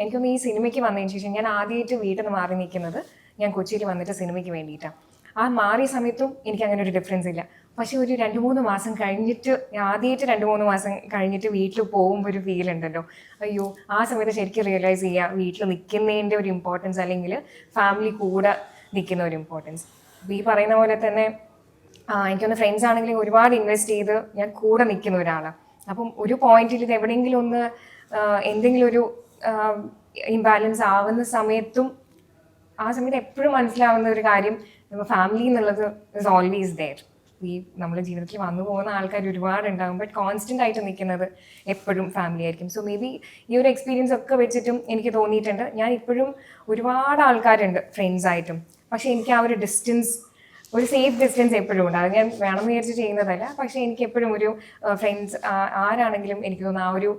എനിക്കൊന്ന് ഈ സിനിമയ്ക്ക് വന്നതിന് ശേഷം ഞാൻ ആദ്യമായിട്ട് വീട്ടിൽ നിന്ന് മാറി നിൽക്കുന്നത് ഞാൻ കൊച്ചിയിൽ വന്നിട്ട് സിനിമയ്ക്ക് വേണ്ടിയിട്ടാണ് ആ മാറിയ സമയത്തും എനിക്ക് അങ്ങനെ ഒരു ഡിഫറൻസ് ഇല്ല. പക്ഷെ ഒരു രണ്ട് മൂന്ന് മാസം കഴിഞ്ഞിട്ട് ആദ്യമായിട്ട് രണ്ട് മൂന്ന് മാസം കഴിഞ്ഞിട്ട് വീട്ടിൽ പോകുമ്പോൾ ഒരു ഫീൽ ഉണ്ടല്ലോ. അയ്യോ ആ സമയത്ത് ശരിക്കും റിയലൈസ് ചെയ്യുക വീട്ടിൽ നിൽക്കുന്നതിന്റെ ഒരു ഇമ്പോർട്ടൻസ് അല്ലെങ്കിൽ ഫാമിലി കൂടെ നിൽക്കുന്ന ഒരു ഇമ്പോർട്ടൻസ് അപ്പോൾ ഈ പറയുന്ന പോലെ തന്നെ എനിക്കൊന്ന് ഫ്രണ്ട്സ് ആണെങ്കിലും ഒരുപാട് ഇൻവെസ്റ്റ് ചെയ്ത് ഞാൻ കൂടെ നിൽക്കുന്ന ഒരാളാണ് അപ്പം ഒരു പോയിന്റിൽ ഇത് എവിടെയെങ്കിലും ഒന്ന് എന്തെങ്കിലും ഒരു ഇംബാലൻസ് ആവുന്ന സമയത്തും ആ സമയത്ത് എപ്പോഴും മനസ്സിലാവുന്ന ഒരു കാര്യം നമ്മൾ ഫാമിലി എന്നുള്ളത് ഇസ് ഓൾവേസ് ദെയർ ഈ നമ്മുടെ ജീവിതത്തിൽ വന്നു പോകുന്ന ആൾക്കാർ ഒരുപാട് ഉണ്ടാകും ബട്ട് കോൺസ്റ്റന്റ് ആയിട്ട് നിൽക്കുന്നത് എപ്പോഴും ഫാമിലി ആയിരിക്കും. സോ മേ ബി ഈ ഒരു എക്സ്പീരിയൻസ് ഒക്കെ വെച്ചിട്ടും എനിക്ക് തോന്നിയിട്ടുണ്ട്. ഞാൻ ഇപ്പോഴും ഒരുപാട് ആൾക്കാരുണ്ട് ഫ്രണ്ട്സ് ആയിട്ടും. പക്ഷേ എനിക്ക് ആ ഒരു ഡിസ്റ്റൻസ് ഒരു സേഫ് ഡിസ്റ്റൻസ് എപ്പോഴും ഉണ്ട്. അത് ഞാൻ വേണമെന്ന് വിചാരിച്ച് ചെയ്യുന്നതല്ല. പക്ഷേ എനിക്ക് എപ്പോഴും ഒരു ഫ്രണ്ട്സ് ആരാണെങ്കിലും എനിക്ക് തോന്നുന്നു ആ ഒരു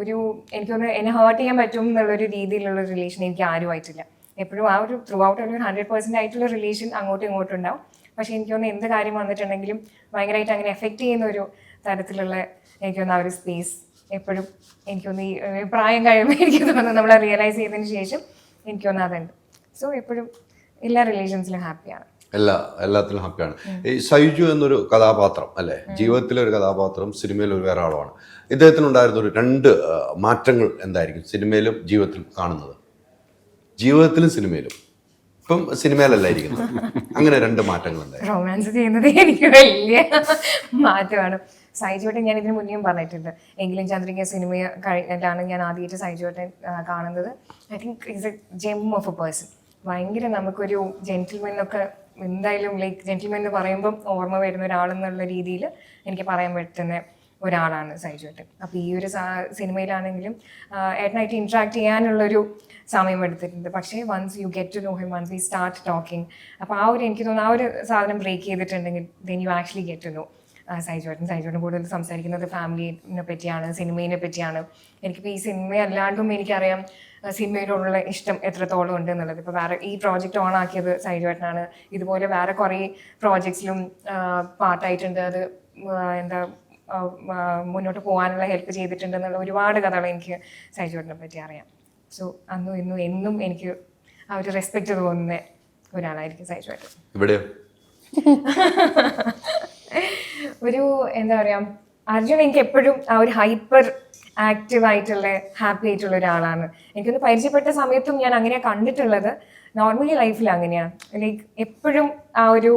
ഒരു എനിക്ക് എന്നെ ഹേർട്ട് ചെയ്യാൻ പറ്റും എന്നുള്ളൊരു രീതിയിലുള്ള റിലേഷൻ എനിക്ക് ആരുമായിട്ടില്ല എപ്പോഴും ആ ഒരു ത്രൂ ഔട്ട് ഒരു ഹൺഡ്രഡ് പെർസെന്റ് ആയിട്ടുള്ള റിലേഷൻ അങ്ങോട്ടും ഇങ്ങോട്ടും ഉണ്ടാവും. പക്ഷെ എനിക്ക് എന്ത് കാര്യം വന്നിട്ടുണ്ടെങ്കിലും ഭയങ്കരമായിട്ട് അങ്ങനെ എഫക്റ്റ് ചെയ്യുന്ന ഒരു തരത്തിലുള്ള എനിക്ക് തോന്നുന്നു ആ ഒരു സ്പേസ് എപ്പോഴും എനിക്ക് ഈ പ്രായം കഴിയുമ്പോൾ എനിക്ക് തോന്നുന്നു നമ്മൾ റിയലൈസ് ചെയ്തതിന് ശേഷം എനിക്ക് തോന്നുന്നു അതുണ്ട്. സോ എപ്പോഴും എല്ലാ റിലേഷൻസിലും ഹാപ്പിയാണ് എല്ലാ എല്ലാത്തിലും ഹാപ്പിയാണ് ഈ സൈജു എന്നൊരു കഥാപാത്രം അല്ലേ? ജീവിതത്തിലെ ഒരു കഥാപാത്രം സിനിമയിൽ ഒരു വേറെ ആളുമാണ് ഇദ്ദേഹത്തിനുണ്ടായിരുന്ന ഒരു രണ്ട് മാറ്റങ്ങൾ എന്തായിരിക്കും സിനിമയിലും ജീവിതത്തിലും കാണുന്നത്? ജീവിതത്തിലും സിനിമയിലും. ഇപ്പം സിനിമയിലല്ലായിരിക്കുന്നത് അങ്ങനെ രണ്ട് മാറ്റങ്ങൾ റൊമാൻസ് ചെയ്യുന്നത് എനിക്ക് വലിയ മാറ്റമാണ്. സൈജുവേട്ടൻ ഞാൻ ഇതിന് മുന്നേയും പറഞ്ഞിട്ടുണ്ട്. എങ്കിലും ചന്ദ്രിക സിനിമ കഴിഞ്ഞിട്ടാണ് ഞാൻ ആദ്യമായിട്ട് സൈജുവേട്ടൻ കാണുന്നത്. I think is a gem of a person ഭയങ്കര നമുക്കൊരു ജെന്റിൽമെൻ ഒക്കെ എന്തായാലും ലൈക്ക് ജെന്റിൽമെൻ എന്ന് പറയുമ്പം ഓർമ്മ വരുന്ന ഒരാളെന്നുള്ള രീതിയിൽ എനിക്ക് പറയാൻ പറ്റുന്ന ഒരാളാണ് സൈജുവേട്ടൻ അപ്പോൾ ഈ ഒരു സിനിമയിലാണെങ്കിലും ഏട്ടനായിട്ട് ഇൻട്രാക്ട് ചെയ്യാനുള്ളൊരു സമയം എടുത്തിട്ടുണ്ട്. പക്ഷേ once you get to know him once we start talking അപ്പോൾ ആ ഒരു എനിക്ക് തോന്നുന്നു ആ ഒരു സാധനം ബ്രേക്ക് ചെയ്തിട്ടുണ്ടെങ്കിൽ then you actually get to know സൈജുവേട്ടൻ ചോട്ടൻ കൂടുതൽ സംസാരിക്കുന്നത് ഫാമിലിനെ പറ്റിയാണ് സിനിമയെ പറ്റിയാണ്. എനിക്കിപ്പോൾ ഈ സിനിമ അല്ലാണ്ടും എനിക്കറിയാം സിനിമയിലുള്ള ഇഷ്ടം എത്രത്തോളം ഉണ്ട് എന്നുള്ളത്. ഇപ്പോൾ വേറെ ഈ പ്രോജക്റ്റ് ഓൺ ആക്കിയത് സൈജുവേട്ടനാണ്. ഇതുപോലെ വേറെ കുറേ പ്രോജക്ട്സിലും പാട്ടായിട്ടുണ്ട്. അത് എന്താ മുന്നോട്ട് പോകാനുള്ള ഹെൽപ്പ് ചെയ്തിട്ടുണ്ട് എന്നുള്ള ഒരുപാട് കഥകൾ എനിക്ക് സൈജുവേട്ടനെ പറ്റി അറിയാം. സോ അന്നും ഇന്നും എന്നും എനിക്ക് ആ ഒരു റെസ്പെക്റ്റ് തോന്നുന്ന ഒരാളായിരിക്കും സൈ ഇവിടെയോ? ഒരു എന്താ പറയാ അർജുൻ എനിക്ക് എപ്പോഴും ആ ഒരു ഹൈപ്പർ ആക്റ്റീവ് ആയിട്ടുള്ള ഹാപ്പി ആയിട്ടുള്ള ഒരാളാണ്. എനിക്കൊന്ന് പരിചയപ്പെട്ട സമയത്തും ഞാൻ അങ്ങനെയാ കണ്ടിട്ടുള്ളത്. നോർമലി ലൈഫിൽ അങ്ങനെയാണ് ലൈക്ക് എപ്പോഴും ആ ഒരു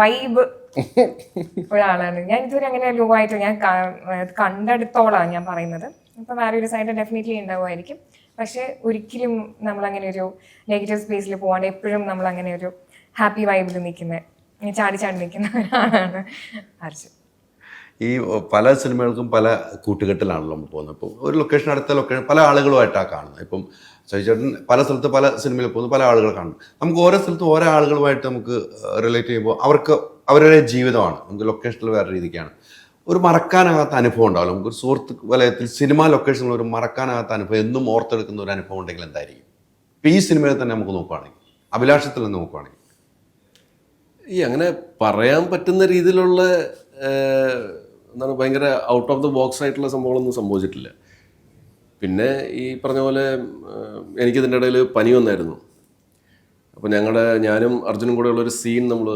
വൈബ് ഒരാളാണ്. ഞാൻ ഇതുവരെ അങ്ങനെ ലോ ആയിട്ട് ഞാൻ കണ്ടെടുത്തോളാണ് ഞാൻ പറയുന്നത്. ഇപ്പൊ വേറെ ഒരു സൈഡ് ഡെഫിനറ്റ്ലി ഉണ്ടാവുമായിരിക്കും. പക്ഷെ ഒരിക്കലും നമ്മൾ അങ്ങനെ ഒരു നെഗറ്റീവ് സ്പേസിൽ പോകാണ്ട് എപ്പോഴും നമ്മൾ അങ്ങനെ ഒരു ഹാപ്പി വൈബിൽ നിൽക്കുന്ന ചാടി ചാടി നിൽക്കുന്ന ഒരാളാണ് അർജുൻ. ഈ പല സിനിമകൾക്കും പല കൂട്ടുകെട്ടിലാണല്ലോ നമ്മൾ പോകുന്നത്. ഇപ്പോൾ ഒരു ലൊക്കേഷൻ അടുത്ത ലൊക്കേഷൻ പല ആളുകളുമായിട്ടാണ് കാണുന്നത്. ഇപ്പം ചേട്ടൻ പല സ്ഥലത്ത് പല സിനിമയിൽ പോകുന്നു പല ആളുകൾ കാണുന്നു. നമുക്ക് ഓരോ സ്ഥലത്തും ഓരോ ആളുകളുമായിട്ട് നമുക്ക് റിലേറ്റ് ചെയ്യുമ്പോൾ അവർക്ക് അവരുടെ ജീവിതമാണ്. നമുക്ക് ലൊക്കേഷനിൽ വേറെ രീതിക്കാണ്. ഒരു മറക്കാനാകാത്ത അനുഭവം ഉണ്ടാവില്ല. നമുക്ക് ഒരു സുഹൃത്ത് വലയത്തിൽ സിനിമ ലൊക്കേഷനിൽ ഒരു മറക്കാനാകാത്ത അനുഭവം എന്നും ഓർത്തെടുക്കുന്ന ഒരു അനുഭവം ഉണ്ടെങ്കിൽ എന്തായിരിക്കും? ഇപ്പം ഈ സിനിമയിൽ തന്നെ നമുക്ക് നോക്കുകയാണെങ്കിൽ അഭിലാഷത്തിൽ നിന്ന് ഈ അങ്ങനെ പറയാൻ പറ്റുന്ന രീതിയിലുള്ള എന്താണ് ഭയങ്കര ഔട്ട് ഓഫ് ദ ബോക്സ് ആയിട്ടുള്ള സംഭവങ്ങളൊന്നും സംഭവിച്ചിട്ടില്ല. പിന്നെ ഈ പറഞ്ഞ പോലെ എനിക്കിതിന്റെ ഇടയിൽ പനി വന്നായിരുന്നു. അപ്പോൾ ഞങ്ങളുടെ ഞാനും അർജുനും കൂടെയുള്ള ഒരു സീൻ നമ്മൾ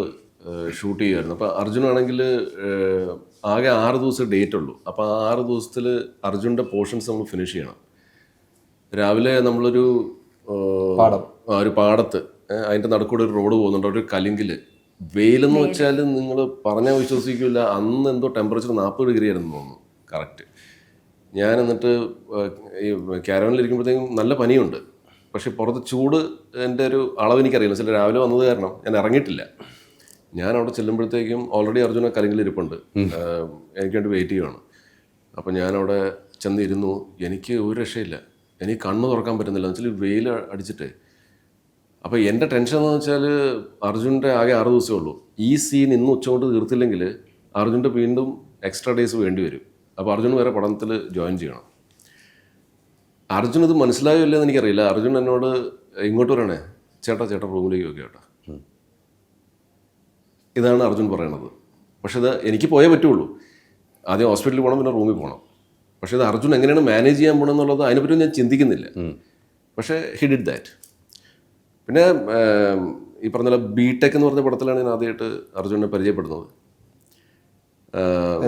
ഷൂട്ട് ചെയ്യുമായിരുന്നു അപ്പോൾ അർജുനാണെങ്കിൽ ആകെ ആറ് ദിവസം ഡേറ്റ് ഉള്ളൂ. അപ്പോൾ ആ ആറ് ദിവസത്തിൽ അർജുന്റെ പോർഷൻസ് നമ്മൾ ഫിനിഷ് ചെയ്യണം. രാവിലെ നമ്മളൊരു പാടം. ആ ഒരു പാടത്ത് അതിന്റെ നടുക്കൂടെ ഒരു റോഡ് പോകുന്നുണ്ട്. ഒരു കലിങ്കിൽ വെയിലെന്ന് വെച്ചാൽ നിങ്ങൾ പറഞ്ഞാൽ വിശ്വസിക്കില്ല അന്ന് എന്തോ ടെമ്പറേച്ചർ നാൽപ്പത് ഡിഗ്രി ആയിരുന്നു തോന്നുന്നു. കറക്റ്റ് ഞാൻ എന്നിട്ട് ഈ ക്യാരവനിലിരിക്കുമ്പോഴത്തേക്കും നല്ല പനിയുണ്ട്. പക്ഷെ പുറത്ത് ചൂട് എന്റെ ഒരു അളവ് എനിക്കറിയില്ല. ചില രാവിലെ വന്നത് കാരണം ഞാൻ ഇറങ്ങിയിട്ടില്ല. ഞാൻ അവിടെ ചെല്ലുമ്പോഴത്തേക്കും ഓൾറെഡി അർജുന കലിങ്കിൽ ഇരിപ്പുണ്ട്. എനിക്ക് വേണ്ടി വെയിറ്റ് ചെയ്യുവാണ്. അപ്പം ഞാനവിടെ ചെന്നിരുന്നു. എനിക്ക് ഒരു രക്ഷയില്ല. എനിക്ക് കണ്ണ് തുറക്കാൻ പറ്റുന്നില്ല. എന്ന് വെച്ചാൽ വെയിൽ അടിച്ചിട്ട് അപ്പോൾ എന്റെ ടെൻഷൻ എന്ന് വെച്ചാൽ അർജുന്റെ ആകെ ആറ് ദിവസമേ ഉള്ളൂ. ഈ സീൻ ഇന്ന് ഉച്ചകൊണ്ട് തീർത്തില്ലെങ്കിൽ അർജുന്റെ വീണ്ടും എക്സ്ട്രാ ഡേയ്സ് വേണ്ടി വരും. അപ്പോൾ അർജുൻ വേറെ പഠനത്തിൽ ജോയിൻ ചെയ്യണം. അർജുൻ ഇത് മനസ്സിലായോ ഇല്ലെന്ന് എനിക്കറിയില്ല. അർജുൻ എന്നോട് ഇങ്ങോട്ട് വരണേ. ചേട്ടാ ചേട്ടാ റൂമിലേക്ക് ഒക്കെ ചേട്ടാ. ഇതാണ് അർജുൻ പറയണത്. പക്ഷേ ഇത് എനിക്ക് പോയേ പറ്റുള്ളൂ. ആദ്യം ഹോസ്പിറ്റലിൽ പോകണം പിന്നെ റൂമിൽ പോകണം പക്ഷേ ഇത് അർജുൻ എങ്ങനെയാണ് മാനേജ് ചെയ്യാൻ പോകണം എന്നുള്ളത് അതിനെപ്പറ്റി ഞാൻ ചിന്തിക്കുന്നില്ല. പക്ഷേ ഹി ഡിഡ് ദാറ്റ് പിന്നെ ഈ പറഞ്ഞ പോലെ ബി ടെക് എന്ന് പറഞ്ഞ പടത്തിലാണ് ഞാൻ ആദ്യമായിട്ട് അർജുനെ പരിചയപ്പെടുന്നത്.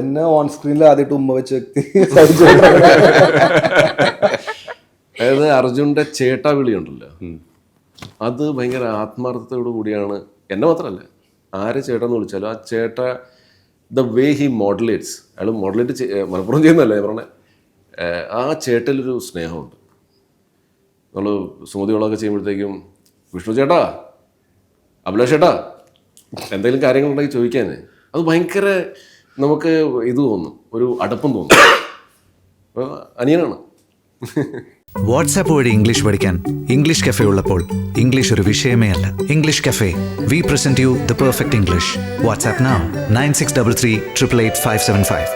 എന്നെ ഓൺ സ്ക്രീനിൽ ആദ്യമായിട്ട് ഉമ്മ വെച്ച് വ്യക്തി അതായത് അർജുന്റെ ചേട്ടാ വിളി ഉണ്ടല്ലോ. അത് ഭയങ്കര ആത്മാർത്ഥതയോടു കൂടിയാണ്. എന്നെ മാത്രമല്ല ആരെ ചേട്ടാന്ന് വിളിച്ചാലും ആ ചേട്ട ദ വേ ഹി മോഡലേറ്റ്സ് അയാൾ മോഡലേറ്റ് മലപ്പുറം ചെയ്യുന്നല്ലേ പറഞ്ഞ? ആ ചേട്ടലൊരു സ്നേഹമുണ്ട്. നമ്മൾ സുമതികളൊക്കെ ചെയ്യുമ്പോഴത്തേക്കും വിഷ്ണു ചേട്ടാ അഭിലാഷ് ചേട്ടാ എന്തെങ്കിലും കാര്യങ്ങളുണ്ടെങ്കിൽ ചോദിക്കാൻ അത് ഭയങ്കര നമുക്ക് ഇത് തോന്നും ഒരു അടുപ്പം തോന്നും. അനിയനാണ്. വാട്സാപ്പ് വഴി ഇംഗ്ലീഷ് പഠിക്കാൻ ഇംഗ്ലീഷ് കഫേ ഉള്ളപ്പോൾ ഇംഗ്ലീഷ് ഒരു വിഷയമേ അല്ല. English cafe we present you the perfect English WhatsApp nine six double three triple eight five seven five